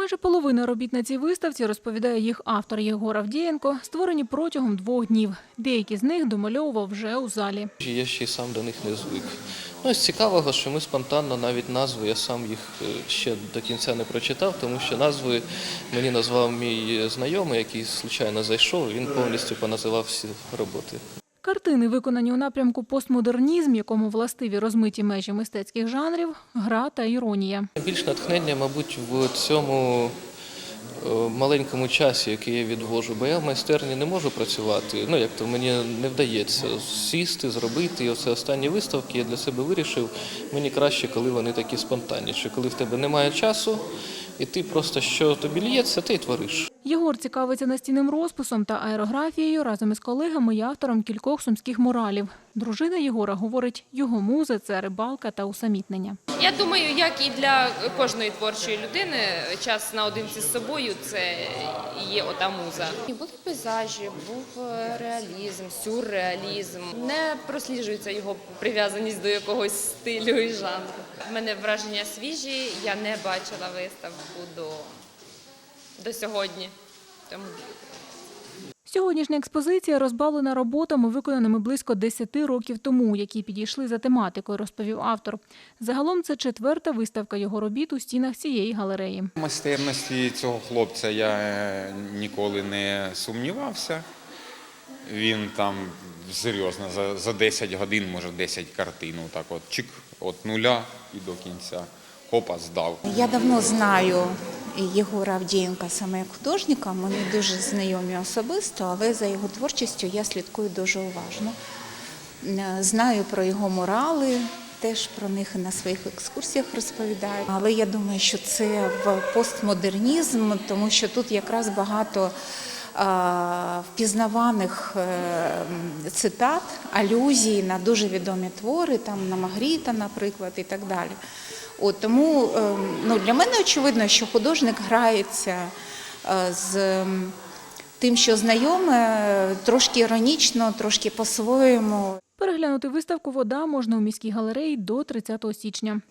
Майже половина робіт на цій виставці, розповідає їх автор Єгор Авдієнко, створені протягом двох днів. Деякі з них домальовував вже у залі. Я ще й сам до них не звик. Ну, з цікавого, що ми спонтанно навіть назви, я сам їх е, ще до кінця не прочитав, тому що назви мені назвав мій знайомий, який случайно зайшов, він повністю поназивав всі роботи. Картини, виконані у напрямку постмодернізм, якому властиві розмиті межі мистецьких жанрів, гра та іронія. Більш натхнення, мабуть, в цьому маленькому часі, який я відвожу, бо я в майстерні не можу працювати. Ну як то мені не вдається сісти, зробити. І оце останні виставки я для себе вирішив. Мені краще, коли вони такі спонтанні, що коли в тебе немає часу, і ти просто що тобі лється, ти твориш. Єгор цікавиться настінним розписом та аерографією разом із колегами і автором кількох сумських муралів. Дружина Єгора говорить, його музи це рибалка та усамітнення. Я думаю, як і для кожної творчої людини, час наодинці з собою це є ота муза. Були пейзажі, був е, реалізм, сюрреалізм. Не просліджується його прив'язаність до якогось стилю і жанру. У мене враження свіжі, я не бачила виставку до, до сьогодні. Тому Сьогоднішня експозиція розбавлена роботами, виконаними близько 10 років тому, які підійшли за тематикою, розповів автор. Загалом це четверта виставка його робіт у стінах цієї галереї. В майстерності цього хлопця я е, ніколи не сумнівався. Він там серйозно за, за 10 годин, може 10 картин, так от чик, от нуля і до кінця. Хопа здав. Я давно знаю Єгора Авдієнка саме як художника. Ми не дуже знайомі особисто, але за його творчістю я слідкую дуже уважно. Е, Знаю про його морали, теж про них на своїх екскурсіях розповідаю. Але я думаю, що це в постмодернізм, тому що тут якраз багато впізнаваних е, цитат, алюзій на дуже відомі твори, там на Магріта, наприклад, і так далі. От тому е, ну, для мене очевидно, що художник грається е, з тим, що знайоме, трошки іронічно, трошки по-своєму. Переглянути виставку Вода можна у міській галереї до 30 січня.